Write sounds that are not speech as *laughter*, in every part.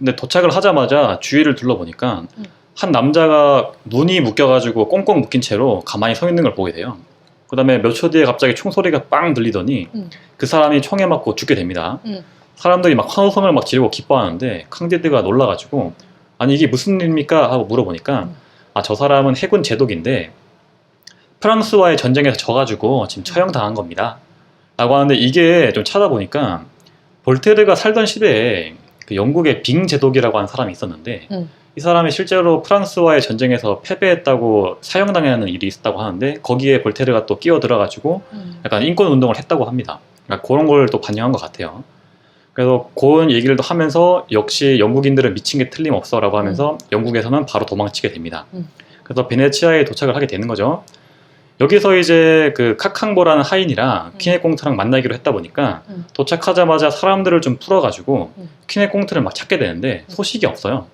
근데 도착을 하자마자 주위를 둘러보니까 음. 한 남자가 눈이 묶여가지고 꽁꽁 묶인 채로 가만히 서 있는 걸 보게 돼요. 그 다음에 몇 초 뒤에 갑자기 총소리가 빵 들리더니 음. 그 사람이 총에 맞고 죽게 됩니다. 음. 사람들이 막 환호성을 막 지르고 기뻐하는데 캉디드가 놀라가지고 아니 이게 무슨 일입니까 하고 물어보니까 음. 아저 사람은 해군 제독인데 프랑스와의 전쟁에서 져가지고 지금 처형당한 겁니다. 라고 하는데 이게 좀 찾아보니까 볼테르가 살던 시대에 그 영국의 빙 제독이라고 하는 사람이 있었는데 음. 이 사람이 실제로 프랑스와의 전쟁에서 패배했다고 사형당하는 일이 있었다고 하는데 거기에 볼테르가 또 끼어 들어가지고 음. 약간 인권 운동을 했다고 합니다. 그러니까 그런 걸 또 반영한 것 같아요. 그래서 그런 얘기를 또 하면서 역시 영국인들은 미친 게 틀림없어라고 하면서 영국에서는 바로 도망치게 됩니다. 음. 그래서 베네치아에 도착을 하게 되는 거죠. 여기서 이제 그 카캉보라는 하인이랑 음. 키네꽁트랑 만나기로 했다 보니까 음. 도착하자마자 사람들을 좀 풀어가지고 음. 키네꽁트를 막 찾게 되는데 음. 소식이 없어요.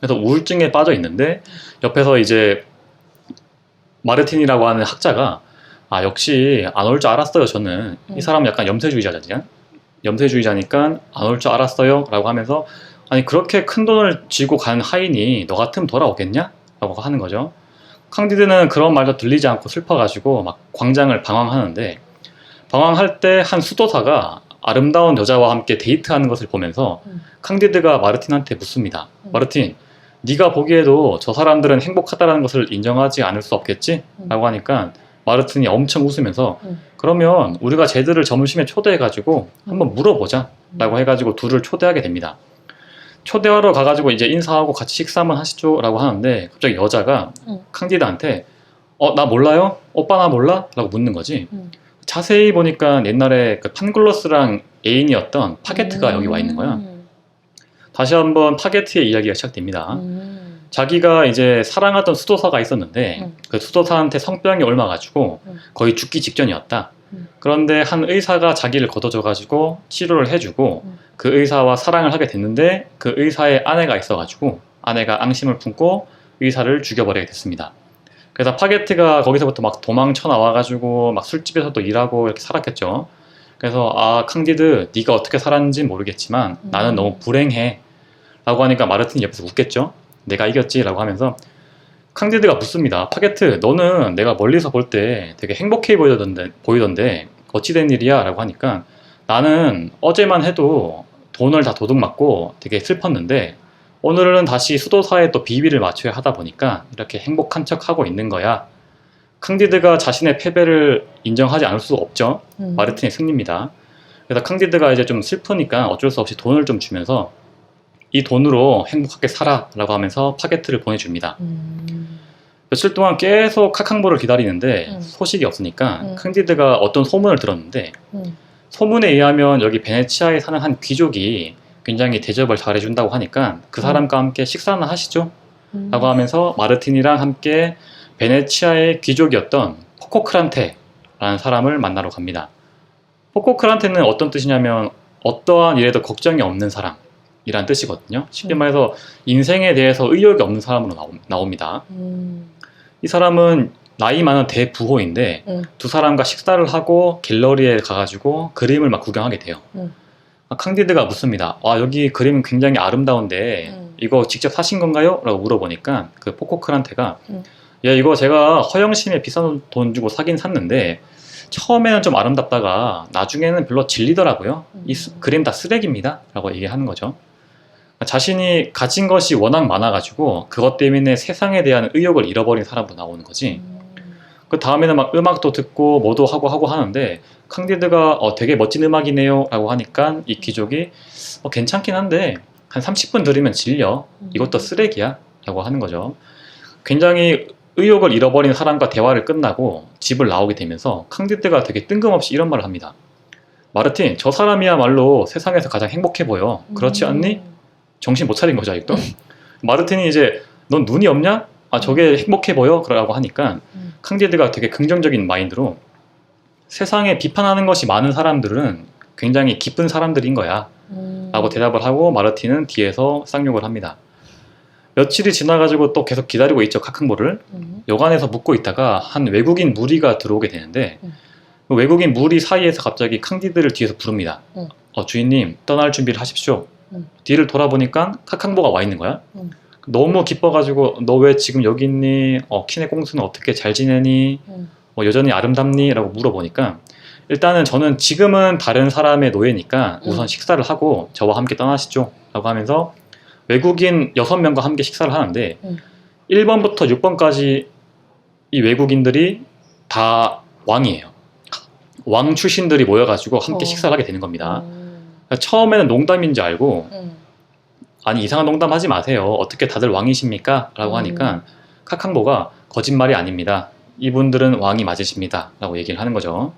그래서 우울증에 빠져 있는데 옆에서 이제 마르틴이라고 하는 학자가 아 역시 안 올 줄 알았어요 저는 음. 이 사람은 약간 염세주의자잖아요 염세주의자니까 안 올 줄 알았어요 라고 하면서 아니 그렇게 큰 돈을 쥐고 간 하인이 너 같으면 돌아오겠냐 라고 하는 거죠 캉디드는 그런 말도 들리지 않고 슬퍼가지고 막 광장을 방황하는데 방황할 때 한 수도사가 아름다운 여자와 함께 데이트하는 것을 보면서 음. 캉디드가 마르틴한테 묻습니다 음. 마르틴 네가 보기에도 저 사람들은 행복하다는 것을 인정하지 않을 수 없겠지? 음. 라고 하니까 마르틴이 엄청 웃으면서 음. 그러면 우리가 쟤들을 점심에 초대해가지고 한번 음. 물어보자 라고 해가지고 둘을 초대하게 됩니다. 초대하러 가가지고 이제 인사하고 같이 식사 한번 하시죠 라고 하는데 갑자기 여자가 음. 캉디드한테 어 나 몰라요? 오빠 나 몰라? 라고 묻는 거지. 음. 자세히 보니까 옛날에 그 판글로스랑 애인이었던 파게트가 음. 여기 와 있는 거야. 다시 한번 파게트의 이야기가 시작됩니다. 음. 자기가 이제 사랑하던 수도사가 있었는데 음. 그 수도사한테 성병이 옮아가지고 음. 거의 죽기 직전이었다. 음. 그런데 한 의사가 자기를 걷어줘가지고 치료를 해주고 음. 그 의사와 사랑을 하게 됐는데 그 의사의 아내가 있어가지고 아내가 앙심을 품고 의사를 죽여버리게 됐습니다. 그래서 파게트가 거기서부터 막 도망쳐 나와가지고 막 술집에서 또 일하고 이렇게 살았겠죠. 그래서 아 캉디드 네가 어떻게 살았는지 모르겠지만 음. 나는 너무 불행해 라고 하니까 마르틴이 옆에서 웃겠죠. 내가 이겼지 라고 하면서 캉디드가 묻습니다. 파게트 너는 내가 멀리서 볼 때 되게 행복해 보이던데, 보이던데 어찌된 일이야 라고 하니까 나는 어제만 해도 돈을 다 도둑 맞고 되게 슬펐는데 오늘은 다시 수도사에 또 비비를 맞춰야 하다 보니까 이렇게 행복한 척 하고 있는 거야. 캉디드가 자신의 패배를 인정하지 않을 수 없죠. 음. 마르틴의 승리입니다. 그래서 캉디드가 이제 좀 슬프니까 어쩔 수 없이 돈을 좀 주면서 이 돈으로 행복하게 살아라고 하면서 파게트를 보내줍니다. 음. 며칠 동안 계속 카캉보를 기다리는데 음. 소식이 없으니까 음. 캉디드가 어떤 소문을 들었는데 음. 소문에 의하면 여기 베네치아에 사는 한 귀족이 굉장히 대접을 잘해준다고 하니까 그 사람과 함께 식사나 하시죠? 음. 라고 하면서 마르틴이랑 함께 베네치아의 귀족이었던 포코크란테라는 사람을 만나러 갑니다. 포코크란테는 어떤 뜻이냐면 어떠한 일에도 걱정이 없는 사람 이란 뜻이거든요. 쉽게 음. 말해서 인생에 대해서 의욕이 없는 사람으로 나오, 나옵니다. 음. 이 사람은 나이 많은 대부호인데 음. 두 사람과 식사를 하고 갤러리에 가가지고 그림을 막 구경하게 돼요. 음. 아, 캉디드가 묻습니다. 와 여기 그림 굉장히 아름다운데 음. 이거 직접 사신 건가요? 라고 물어보니까 그 포코크란테가 음. 야 이거 제가 허영심에 비싼 돈 주고 사긴 샀는데 처음에는 좀 아름답다가 나중에는 별로 질리더라고요. 이 수- 음. 그림 다 쓰레기입니다. 라고 얘기하는 거죠. 자신이 가진 것이 워낙 많아가지고 그것 때문에 세상에 대한 의욕을 잃어버린 사람으로 나오는 거지. 음. 그 다음에는 막 음악도 듣고 뭐도 하고 하고 하는데 캉디드가 어, 되게 멋진 음악이네요 라고 하니까 이 귀족이 어, 괜찮긴 한데 한 30분 들으면 질려. 이것도 쓰레기야? 라고 하는 거죠. 굉장히 의욕을 잃어버린 사람과 대화를 끝나고 집을 나오게 되면서 캉디드가 되게 뜬금없이 이런 말을 합니다 마르틴 저 사람이야말로 세상에서 가장 행복해 보여. 그렇지 않니? 음. 정신 못 차린 거죠 아직도 마르틴이 이제 넌 눈이 없냐? 아 저게 행복해 보여? 그러라고 하니까 음. 캉디드가 되게 긍정적인 마인드로 세상에 비판하는 것이 많은 사람들은 굉장히 기쁜 사람들인 거야 음. 라고 대답을 하고 마르틴은 뒤에서 쌍욕을 합니다 며칠이 지나가지고 또 계속 기다리고 있죠 카캉보를 음. 여관에서 묵고 있다가 한 외국인 무리가 들어오게 되는데 음. 그 외국인 무리 사이에서 갑자기 캉디드를 뒤에서 부릅니다 음. 어, 주인님 떠날 준비를 하십시오 음. 뒤를 돌아보니까 카캉보가 와 있는 거야. 음. 너무 기뻐가지고 너 왜 지금 여기 있니? 어, 키네 꽁수는 어떻게 잘 지내니? 음. 어, 여전히 아름답니? 라고 물어보니까 일단은 저는 지금은 다른 사람의 노예니까 우선 음. 식사를 하고 저와 함께 떠나시죠. 라고 하면서 외국인 6명과 함께 식사를 하는데 음. 1번부터 6번까지 이 외국인들이 다 왕이에요. 왕 출신들이 모여가지고 함께 어. 식사를 하게 되는 겁니다. 음. 그러니까 처음에는 농담인 줄 알고 음. 아니 이상한 농담 하지 마세요. 어떻게 다들 왕이십니까? 라고 음. 하니까 카캉보가 거짓말이 아닙니다. 이분들은 왕이 맞으십니다. 라고 얘기를 하는 거죠.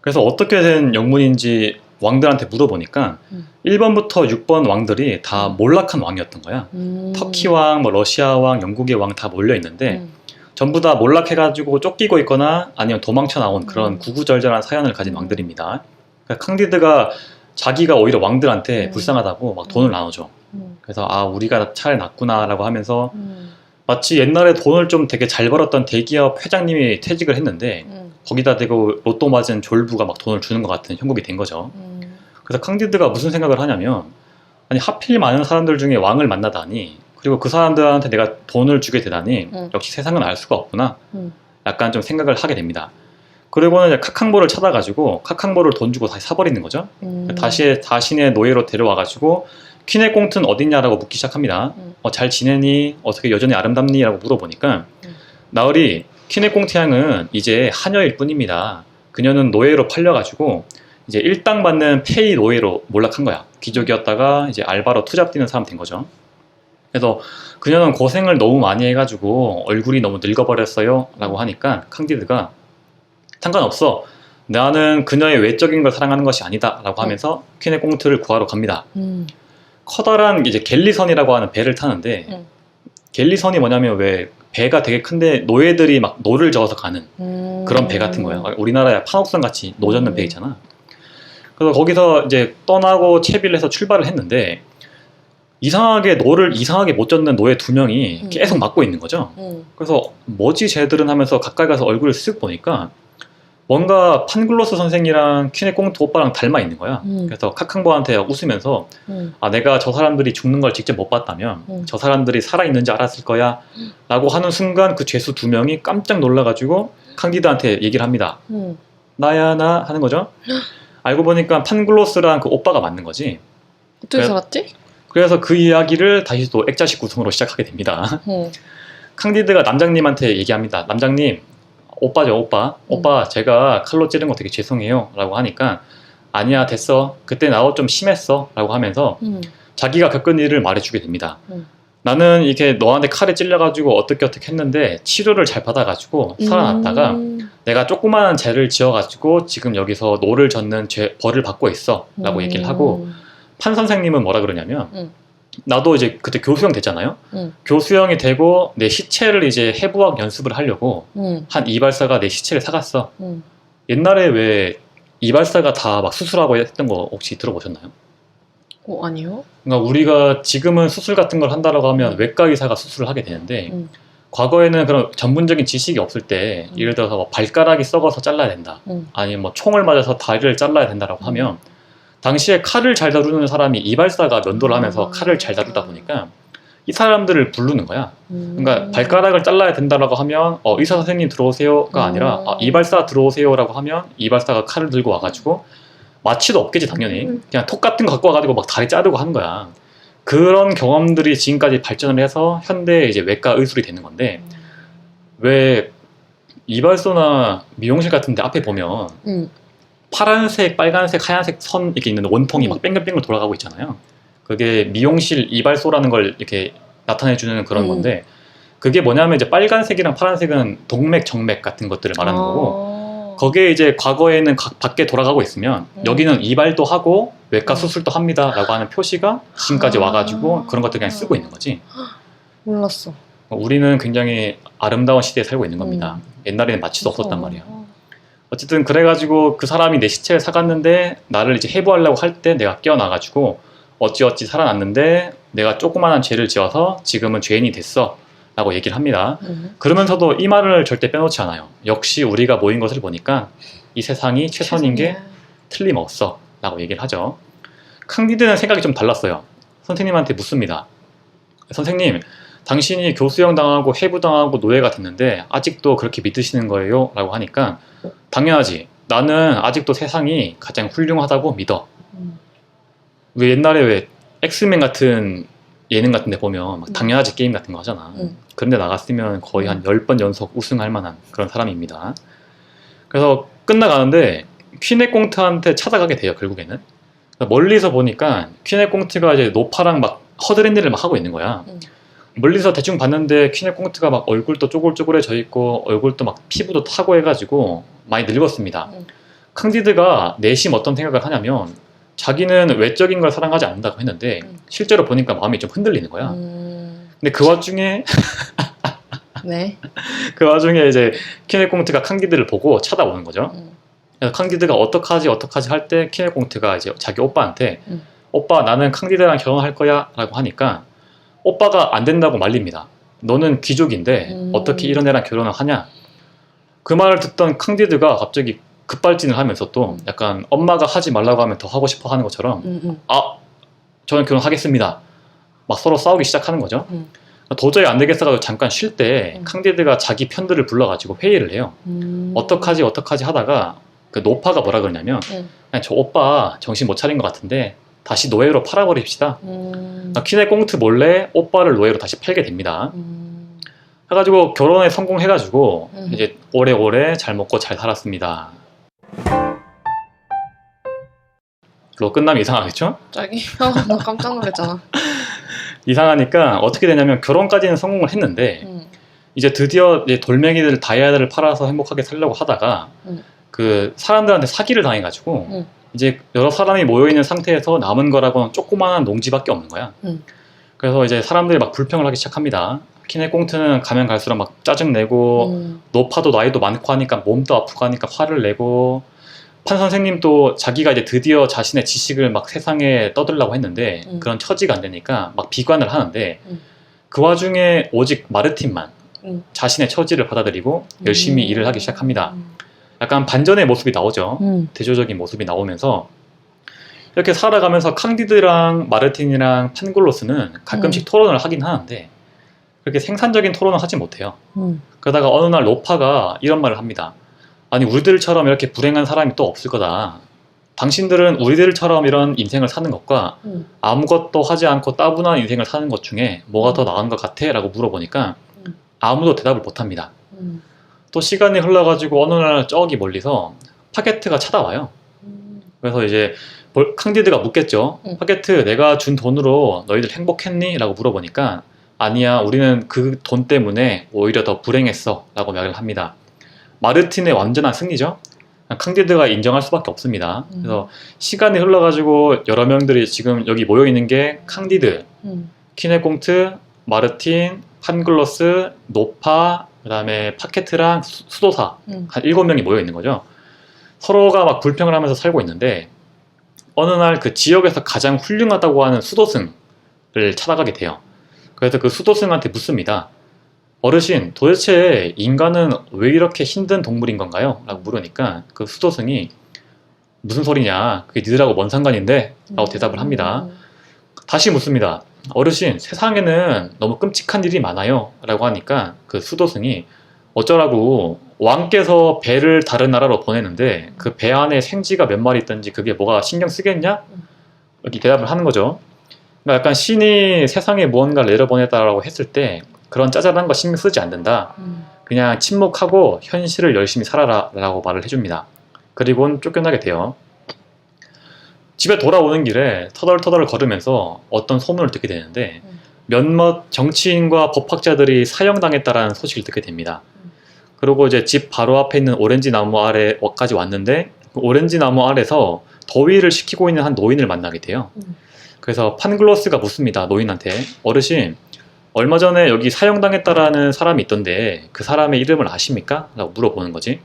그래서 어떻게 된 영문인지 왕들한테 물어보니까 음. 1번부터 6번 왕들이 다 몰락한 왕이었던 거야. 음. 터키 왕, 뭐 러시아 왕, 영국의 왕 다 몰려 있는데 음. 전부 다 몰락해가지고 쫓기고 있거나 아니면 도망쳐 나온 그런 음. 구구절절한 사연을 가진 음. 왕들입니다. 그러니까 캉디드가 자기가 오히려 왕들한테 음. 불쌍하다고 막 돈을 나눠줘. 음. 그래서 아 우리가 차라리 낫구나라고 하면서 음. 마치 옛날에 돈을 좀 되게 잘 벌었던 대기업 회장님이 퇴직을 했는데 음. 거기다 대고 로또 맞은 졸부가 막 돈을 주는 것 같은 형국이 된 거죠. 음. 그래서 캉디드가 무슨 생각을 하냐면 아니 하필 많은 사람들 중에 왕을 만나다니 그리고 그 사람들한테 내가 돈을 주게 되다니 음. 역시 세상은 알 수가 없구나 음. 약간 좀 생각을 하게 됩니다. 그리고는 이제 카캉보를 찾아가지고 카캉보를 돈 주고 다시 사버리는 거죠. 음. 다시 자신의 노예로 데려와가지고 퀴네 꽁트는 어딨냐라고 묻기 시작합니다. 음. 어, 잘 지내니? 어떻게 여전히 아름답니? 라고 물어보니까 음. 나으리 퀴네 꽁트 양은 이제 하녀일 뿐입니다. 그녀는 노예로 팔려가지고 이제 일당 받는 페이 노예로 몰락한 거야. 귀족이었다가 이제 알바로 투잡 뛰는 사람 된 거죠. 그래서 그녀는 고생을 너무 많이 해가지고 얼굴이 너무 늙어버렸어요. 라고 하니까 캉디드가 상관없어. 나는 그녀의 외적인 걸 사랑하는 것이 아니다. 라고 하면서 퀴네 꽁트를 구하러 갑니다. 음. 커다란 이제 갤리선이라고 하는 배를 타는데 음. 갤리선이 뭐냐면 왜 배가 되게 큰데 노예들이 막 노를 저어서 가는 음. 그런 배 같은 거예요. 우리나라에 판옥선 같이 노젓는 음. 배 있잖아. 그래서 거기서 이제 떠나고 채비를 해서 출발을 했는데 이상하게 노를 이상하게 못 젓는 노예 두 명이 음. 계속 막고 있는 거죠. 음. 그래서 뭐지 쟤들은 하면서 가까이 가서 얼굴을 쓱 보니까 뭔가 판글로스 선생이랑 퀴네 꽁트 오빠랑 닮아 있는 거야. 음. 그래서 카캉보한테 웃으면서 음. 아 내가 저 사람들이 죽는 걸 직접 못 봤다면 음. 저 사람들이 살아 있는지 알았을 거야 라고 하는 순간 그 죄수 두 명이 깜짝 놀라가지고 캉디드한테 얘기를 합니다 음. 나야 나 하는 거죠 *gasps* 알고 보니까 판글로스랑 그 오빠가 맞는 거지 어떻게 그래- 살았지? 그래서 그 이야기를 다시 또 액자식 구성으로 시작하게 됩니다 음. *laughs* 캉디드가 남장님한테 얘기합니다 남장님 오빠죠 오빠 오빠 제가 칼로 찌른 거 되게 죄송해요 라고 하니까 아니야 됐어 그때 나도 좀 심했어 라고 하면서 음. 자기가 겪은 일을 말해주게 됩니다. 음. 나는 이렇게 너한테 칼에 찔려가지고 어떻게 어떻게 했는데 치료를 잘 받아가지고 살아났다가 음. 내가 조그마한 죄를 지어가지고 지금 여기서 노를 젓는 죄, 벌을 받고 있어 라고 음. 얘기를 하고 판 선생님은 뭐라 그러냐면 음. 나도 이제 그때 교수형 됐잖아요. 음. 교수형이 되고 내 시체를 이제 해부학 연습을 하려고 음. 한 이발사가 내 시체를 사갔어. 음. 옛날에 왜 이발사가 다 막 수술하고 했던 거 혹시 들어보셨나요? 어 아니요. 그러니까 우리가 지금은 수술 같은 걸 한다라고 하면 외과 의사가 수술을 하게 되는데 음. 과거에는 그런 전문적인 지식이 없을 때 음. 예를 들어서 뭐 발가락이 썩어서 잘라야 된다 음. 아니면 뭐 총을 맞아서 다리를 잘라야 된다라고 음. 하면 당시에 칼을 잘 다루는 사람이 이발사가 면도를 하면서 음. 칼을 잘 다루다 보니까 이 사람들을 부르는 거야. 음. 그러니까 발가락을 잘라야 된다라고 하면 어, 의사 선생님 들어오세요가 아니라 음. 아, 이발사 들어오세요라고 하면 이발사가 칼을 들고 와가지고 마취도 없겠지 당연히 음. 그냥 톡 같은 거 갖고 와가지고 막 다리 자르고 하는 거야. 그런 경험들이 지금까지 발전을 해서 현대 이제 외과 의술이 되는 건데 왜 이발소나 미용실 같은데 앞에 보면 음. 파란색, 빨간색, 하얀색 선 이렇게 있는 원통이 막 뺑글뺑글 돌아가고 있잖아요. 그게 미용실 이발소라는 걸 이렇게 나타내주는 그런 음. 건데 그게 뭐냐면 이제 빨간색이랑 파란색은 동맥, 정맥 같은 것들을 말하는 거고 아. 거기에 이제 과거에는 각 밖에 돌아가고 있으면 음. 여기는 이발도 하고 외과 음. 수술도 합니다라고 하는 표시가 지금까지 아. 와가지고 그런 것들 그냥 쓰고 있는 거지. 몰랐어. 우리는 굉장히 아름다운 시대에 살고 있는 겁니다. 음. 옛날에는 마취도 없었단 무서워. 말이에요. 어쨌든 그래가지고 그 사람이 내 시체를 사갔는데 나를 이제 해부하려고 할 때 내가 깨어나가지고 어찌어찌 살아났는데 내가 조그마한 죄를 지어서 지금은 죄인이 됐어 라고 얘기를 합니다. 음. 그러면서도 이 말을 절대 빼놓지 않아요. 역시 우리가 모인 것을 보니까 이 세상이 최선인 게. 틀림없어 라고 얘기를 하죠. 캉디드는 생각이 좀 달랐어요. 선생님한테 묻습니다. 선생님, 당신이 교수형 당하고 해부 당하고 노예가 됐는데 아직도 그렇게 믿으시는 거예요? 라고 하니까 당연하지. 나는 아직도 세상이 가장 훌륭하다고 믿어. 음. 왜 옛날에 왜 엑스맨 같은 예능 같은 데 보면 막 음. 당연하지 게임 같은 거 하잖아. 음. 그런데 나갔으면 거의 한 10번 연속 우승할 만한 그런 사람입니다. 그래서 끝나가는데 퀸의 꽁트한테 찾아가게 돼요, 결국에는. 멀리서 보니까 퀸의 꽁트가 이제 노파랑 막 허드렛일을 막 하고 있는 거야. 음. 멀리서 대충 봤는데 퀸의 꽁트가 막 얼굴도 쪼글쪼글해져 있고 얼굴도 막 피부도 타고 해가지고 많이 늙었습니다. 음. 캉디드가 내심 어떤 생각을 하냐면 자기는 외적인 걸 사랑하지 않는다고 했는데 음. 실제로 보니까 마음이 좀 흔들리는 거야. 음. 근데 그 와중에 *laughs* 네. 그 와중에 이제 키네콩트가 캉디드를 보고 찾아오는 거죠. 음. 그래서 캉디드가 어떡하지 어떡하지 할때 키네콩트가 이제 자기 오빠한테 음. 오빠 나는 캉디드랑 결혼할 거야라고 하니까 오빠가 안 된다고 말립니다. 너는 귀족인데 음. 어떻게 이런 애랑 결혼을 하냐? 그 말을 듣던 캉디드가 갑자기 급발진을 하면서 또 음. 약간 엄마가 하지 말라고 하면 더 하고 싶어 하는 것처럼 음. 음. 아 저는 결혼하겠습니다. 막 서로 싸우기 시작하는 거죠. 음. 도저히 안 되겠어가지고 잠깐 쉴 때 음. 캉디드가 자기 편들을 불러가지고 회의를 해요. 음. 어떡하지 어떡하지 하다가 그 노파가 뭐라 그러냐면 음. 저 오빠 정신 못 차린 것 같은데 다시 노예로 팔아버립시다. 음. 퀴네 꽁트 몰래 오빠를 노예로 다시 팔게 됩니다. 음. 해가지고 결혼에 성공해가지고 음. 이제 오래오래 잘 먹고 잘 살았습니다. 로 끝나면 이상하겠죠? 자기 아, 나 깜짝 놀랐잖아. *laughs* 이상하니까 어떻게 되냐면 결혼까지는 성공을 했는데 음. 이제 드디어 이제 돌멩이들 다이아들을 팔아서 행복하게 살려고 하다가 음. 그 사람들한테 사기를 당해가지고 음. 이제 여러 사람이 모여 있는 상태에서 남은 거라고는 조그마한 농지밖에 없는 거야. 음. 그래서 이제 사람들이 막 불평을 하기 시작합니다. 키네 꽁트는 가면 갈수록 막 짜증 내고 음. 노파도 나이도 많고 하니까 몸도 아프고 하니까 화를 내고 판 선생님도 자기가 이제 드디어 자신의 지식을 막 세상에 떠들라고 했는데 음. 그런 처지가 안 되니까 막 비관을 하는데 음. 그 와중에 오직 마르틴만 음. 자신의 처지를 받아들이고 열심히 음. 일을 하기 시작합니다. 약간 반전의 모습이 나오죠. 음. 대조적인 모습이 나오면서 이렇게 살아가면서 캉디드랑 마르틴이랑 판글로스는 가끔씩 음. 토론을 하긴 하는데 그렇게 생산적인 토론을 하지 못해요. 음. 그러다가 어느 날 로파가 이런 말을 합니다. 아니 우리들처럼 이렇게 불행한 사람이 또 없을 거다. 당신들은 우리들처럼 이런 인생을 사는 것과 음. 아무것도 하지 않고 따분한 인생을 사는 것 중에 뭐가 더 나은 것 같아? 라고 물어보니까 음. 아무도 대답을 못합니다. 음. 또 시간이 흘러가지고 어느 날 저기 멀리서 파게트가 찾아와요. 음. 그래서 이제 볼- 캉디드가 묻겠죠. 응. 파게트 내가 준 돈으로 너희들 행복했니? 라고 물어보니까 아니야 우리는 그 돈 때문에 오히려 더 불행했어 라고 말을 합니다. 마르틴의 완전한 승리죠. 캉디드가 인정할 수밖에 없습니다. 음. 그래서 시간이 흘러가지고 여러 명들이 지금 여기 모여 있는 게 캉디드, 음. 키네공트, 마르틴, 판글로스, 노파, 그다음에 파케트랑 수- 수도사 음. 한 일곱 명이 모여 있는 거죠. 서로가 막 불평을 하면서 살고 있는데 어느 날 그 지역에서 가장 훌륭하다고 하는 수도승을 찾아가게 돼요. 그래서 그 수도승한테 묻습니다. 어르신, 도대체 인간은 왜 이렇게 힘든 동물인 건가요? 라고 물으니까 그 수도승이 무슨 소리냐? 그게 니들하고 뭔 상관인데? 라고 대답을 합니다. 음. 다시 묻습니다. 어르신, 세상에는 너무 끔찍한 일이 많아요. 라고 하니까 그 수도승이 어쩌라고 왕께서 배를 다른 나라로 보내는데 그 배 안에 생쥐가 몇 마리 있든지 그게 뭐가 신경 쓰겠냐? 이렇게 대답을 하는 거죠. 그러니까 약간 신이 세상에 무언가를 내려보냈다라고 했을 때 그런 짜잘한 거 신경 쓰지 않는다. 음. 그냥 침묵하고 현실을 열심히 살아라 라고 말을 해줍니다. 그리고는 쫓겨나게 돼요. 집에 돌아오는 길에 터덜터덜 걸으면서 어떤 소문을 듣게 되는데 음. 몇몇 정치인과 법학자들이 사형당했다라는 소식을 듣게 됩니다. 음. 그리고 이제 집 바로 앞에 있는 오렌지 나무 아래까지 왔는데 그 오렌지 나무 아래서 더위를 식히고 있는 한 노인을 만나게 돼요. 음. 그래서 판글로스가 묻습니다. 노인한테 어르신 얼마 전에 여기 사형당했다라는 사람이 있던데 그 사람의 이름을 아십니까? 라고 물어보는 거지.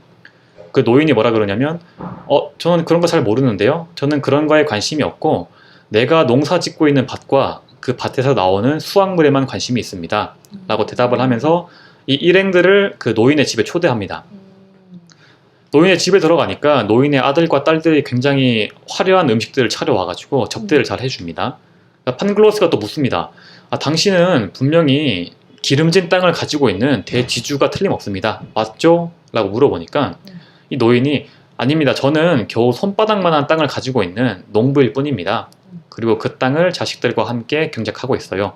그 노인이 뭐라 그러냐면 어 저는 그런 거 잘 모르는데요. 저는 그런 거에 관심이 없고 내가 농사 짓고 있는 밭과 그 밭에서 나오는 수확물에만 관심이 있습니다. 라고 대답을 하면서 이 일행들을 그 노인의 집에 초대합니다. 음. 노인의 집에 들어가니까 노인의 아들과 딸들이 굉장히 화려한 음식들을 차려와가지고 접대를 잘 해줍니다. 그러니까 판글로스가 또 묻습니다. 아, 당신은 분명히 기름진 땅을 가지고 있는 대지주가 틀림없습니다. 맞죠? 라고 물어보니까 음. 이 노인이 아닙니다. 저는 겨우 손바닥만한 땅을 가지고 있는 농부일 뿐입니다. 음. 그리고 그 땅을 자식들과 함께 경작하고 있어요.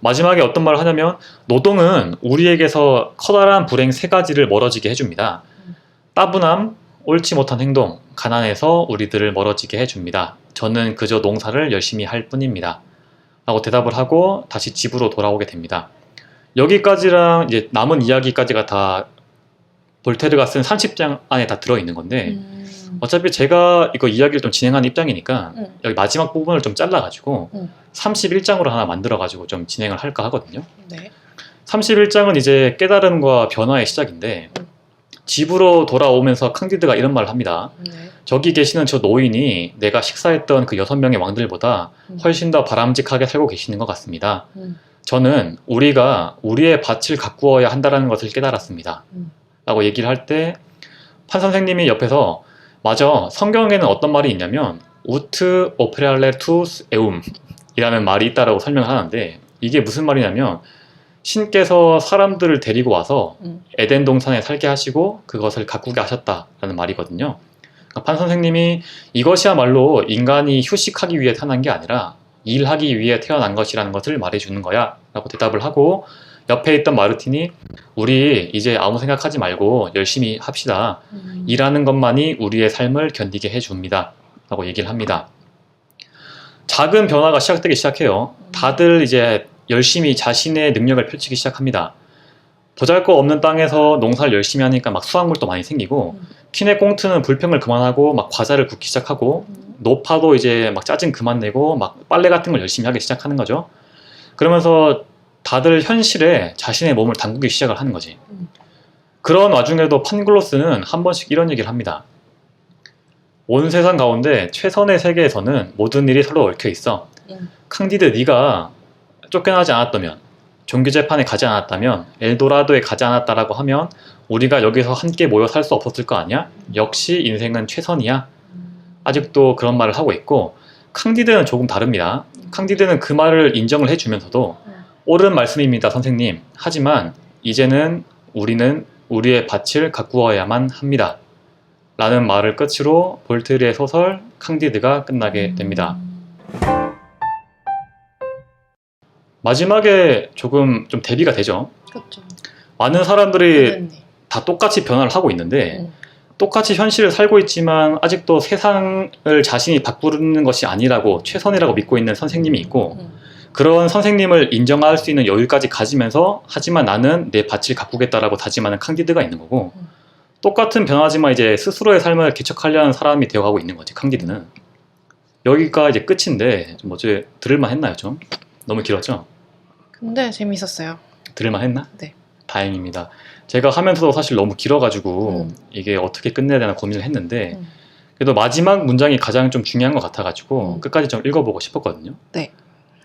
마지막에 어떤 말을 하냐면 노동은 우리에게서 커다란 불행 세 가지를 멀어지게 해줍니다. 음. 따분함, 옳지 못한 행동, 가난에서 우리들을 멀어지게 해줍니다. 저는 그저 농사를 열심히 할 뿐입니다. 라고 대답을 하고 다시 집으로 돌아오게 됩니다. 여기까지랑 이제 남은 이야기까지가 다 볼테르가 쓴 30장 안에 다 들어있는 건데 음. 어차피 제가 이거 이야기를 좀 진행하는 입장이니까 음. 여기 마지막 부분을 좀 잘라가지고 음. 31장으로 하나 만들어가지고 좀 진행을 할까 하거든요. 네. 31장은 이제 깨달음과 변화의 시작인데 음. 집으로 돌아오면서 캉디드가 이런 말을 합니다. 네. 저기 계시는 저 노인이 내가 식사했던 그 여섯 명의 왕들보다 음. 훨씬 더 바람직하게 살고 계시는 것 같습니다. 음. 저는 우리가 우리의 밭을 가꾸어야 한다는 것을 깨달았습니다. 음. 라고 얘기를 할 때 판 선생님이 옆에서 맞아 성경에는 어떤 말이 있냐면 우트 오페랄레 투스 에움 이라는 말이 있다라고 설명을 하는데 이게 무슨 말이냐면 신께서 사람들을 데리고 와서 음. 에덴 동산에 살게 하시고 그것을 가꾸게 하셨다라는 말이거든요. 그러니까 판 선생님이 이것이야말로 인간이 휴식하기 위해 태어난 게 아니라 일하기 위해 태어난 것이라는 것을 말해주는 거야 라고 대답을 하고 옆에 있던 마르틴이 우리 이제 아무 생각하지 말고 열심히 합시다. 음. 일하는 것만이 우리의 삶을 견디게 해줍니다. 라고 얘기를 합니다. 작은 변화가 시작되기 시작해요. 다들 이제 열심히 자신의 능력을 펼치기 시작합니다. 보잘 거 없는 땅에서 농사를 열심히 하니까 막 수확물도 많이 생기고 음. 키네 꽁트는 불평을 그만하고 막 과자를 굽기 시작하고 음. 노파도 이제 막 짜증 그만 내고 막 빨래 같은 걸 열심히 하기 시작하는 거죠. 그러면서 다들 현실에 자신의 몸을 담그기 시작을 하는 거지. 음. 그런 와중에도 판글로스는 한 번씩 이런 얘기를 합니다. 온 세상 가운데 최선의 세계에서는 모든 일이 서로 얽혀 있어. 음. 캉디드 네가 쫓겨나지 않았다면 종교 재판에 가지 않았다면 엘도라도에 가지 않았다라고 하면 우리가 여기서 함께 모여 살 수 없었을 거 아니야? 역시 인생은 최선이야. 아직도 그런 말을 하고 있고 캉디드는 조금 다릅니다. 캉디드는 그 말을 인정을 해주면서도 음. 옳은 말씀입니다, 선생님. 하지만 이제는 우리는 우리의 밭을 가꾸어야만 합니다. 라는 말을 끝으로 볼테르의 소설 캉디드가 끝나게 됩니다. 마지막에 조금 좀 대비가 되죠. 그렇죠. 많은 사람들이 네. 다 똑같이 변화를 하고 있는데 음. 똑같이 현실을 살고 있지만 아직도 세상을 자신이 바꾸는 것이 아니라고 최선이라고 믿고 있는 선생님이 있고 음. 그런 선생님을 인정할 수 있는 여유까지 가지면서 하지만 나는 내 밭을 가꾸겠다라고 다짐하는 캉디드가 있는 거고 음. 똑같은 변화지만 이제 스스로의 삶을 개척하려는 사람이 되어가고 있는 거지 캉디드는 여기가 이제 끝인데 좀 어째 들을만 했나요 좀 너무 길었죠 근데 재밌었어요. 들을만 했나 네. 다행입니다 제가 하면서도 사실 너무 길어가지고 음. 이게 어떻게 끝내야 되나 고민을 했는데 음. 그래도 마지막 문장이 가장 좀 중요한 것 같아가지고 음. 끝까지 좀 읽어보고 싶었거든요. 네.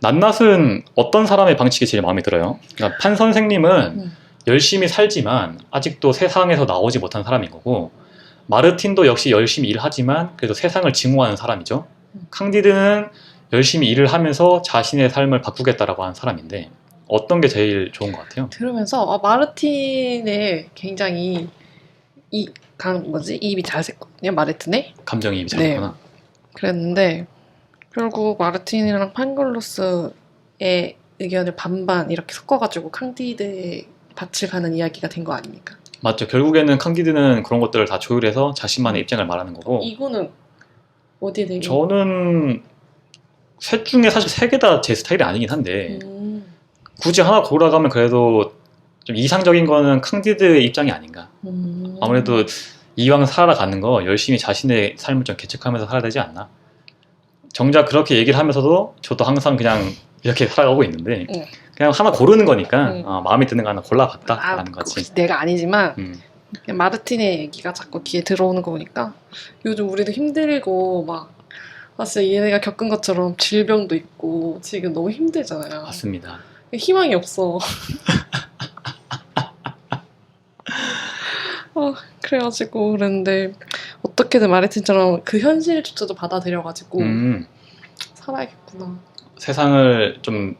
낱낱은 어떤 사람의 방식이 제일 마음에 들어요? 그러니까 판 선생님은 음. 열심히 살지만 아직도 세상에서 나오지 못한 사람인 거고 마르틴도 역시 열심히 일하지만 그래도 세상을 증오하는 사람이죠. 음. 캉디드는 열심히 일을 하면서 자신의 삶을 바꾸겠다라고 하는 사람인데 어떤 게 제일 좋은 것 같아요? 들으면서 아, 마르틴의 굉장히 이 강 뭐지 입이 잘 샜거든요. 마르틴의 감정이입이 잘 네. 그랬는데 결국 마르틴이랑 판글로스의 의견을 반반 이렇게 섞어가지고 캉디드의 밭을 가는 이야기가 된 거 아닙니까? 맞죠. 결국에는 캉디드는 그런 것들을 다 조율해서 자신만의 입장을 말하는 거고 이거는 어디에 대해? 저는 셋 중에 사실 세 개 다 제 스타일이 아니긴 한데 음, 굳이 하나 고르라고 하면 그래도 좀 이상적인 거는 캉디드의 입장이 아닌가. 음. 아무래도 이왕 살아가는 거 열심히 자신의 삶을 좀 개척하면서 살아야 되지 않나. 정작 그렇게 얘기를 하면서도 저도 항상 그냥 이렇게 살아가고 있는데 응. 그냥 하나 고르는 거니까 응. 어, 마음에 드는 거 하나 아, 골라봤다라는 거지. 혹시 내가 아니지만 음. 마르틴의 얘기가 자꾸 귀에 들어오는 거 보니까 요즘 우리도 힘들고 막 아, 진짜 얘네가 겪은 것처럼 질병도 있고 지금 너무 힘들잖아요. 맞습니다. 희망이 없어. *laughs* 어, 그래가지고 그랬는데 어떻게든 마르틴처럼 그 현실조차도 받아들여가지고 음. 살아야겠구나. 세상을 좀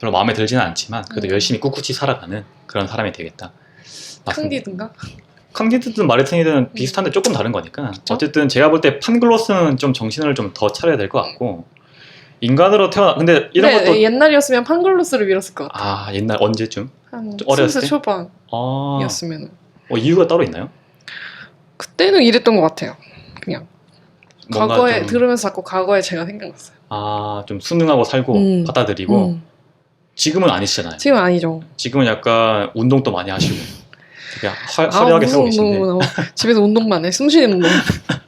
별로 마음에 들지는 않지만 그래도 음. 열심히 꿋꿋이 살아가는 그런 사람이 되겠다. 맞습니다. 캉디든가? 캉디드든 마르티니든 비슷한데 조금 다른 거니까 어쨌든 제가 볼 때 판글로스는 좀 정신을 좀 더 차려야 될 것 같고 인간으로 태어나 근데 이런 근데 것도 옛날이었으면 판글로스를 밀었을 것 같아. 아 옛날 언제쯤 한좀 어렸을 20대 때? 초반이었으면. 아 어, 이유가 따로 있나요? 그때는 이랬던 것 같아요. 그냥 뭔가 과거에 좀, 들으면서 자꾸 과거에 제가 생각났어요. 아 좀 순응하고 살고 음. 받아들이고 음. 지금은 아니시잖아요. 지금 아니죠. 지금은 약간 운동도 많이 하시고 되게 화, 아, 화려하게 살고 무슨 계신데 운동, 집에서 운동만 해. 숨 쉬는 운동. *laughs*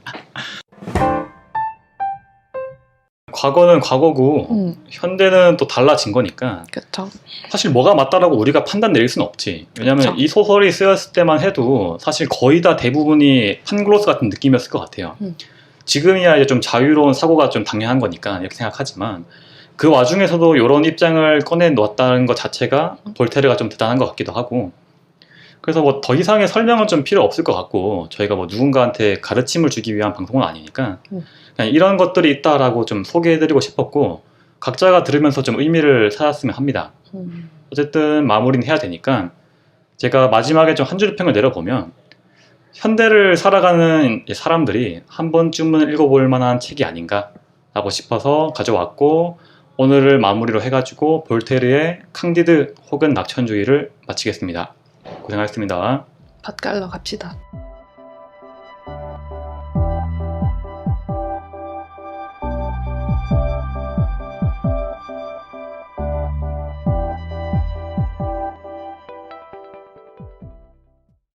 과거는 과거고 음, 현대는 또 달라진 거니까 그쵸. 사실 뭐가 맞다라고 우리가 판단 내릴 수는 없지. 왜냐하면 그쵸. 이 소설이 쓰였을 때만 해도 사실 거의 다 대부분이 판글로스 같은 느낌이었을 것 같아요. 음. 지금이야 이제 좀 자유로운 사고가 좀 당연한 거니까 이렇게 생각하지만 그 와중에서도 이런 입장을 꺼내 놓았다는 것 자체가 음. 볼테르가 좀 대단한 것 같기도 하고 그래서 뭐 더 이상의 설명은 좀 필요 없을 것 같고 저희가 뭐 누군가한테 가르침을 주기 위한 방송은 아니니까 음. 그냥 이런 것들이 있다라고 좀 소개해드리고 싶었고 각자가 들으면서 좀 의미를 찾았으면 합니다. 음, 어쨌든 마무리는 해야 되니까 제가 마지막에 좀 한 줄 평을 내려보면 현대를 살아가는 이 사람들이 한 번쯤은 읽어볼 만한 책이 아닌가라고 싶어서 가져왔고 오늘을 마무리로 해가지고 볼테르의 캉디드 혹은 낙천주의를 마치겠습니다. 고생하셨습니다. 밭 깔러 갑시다.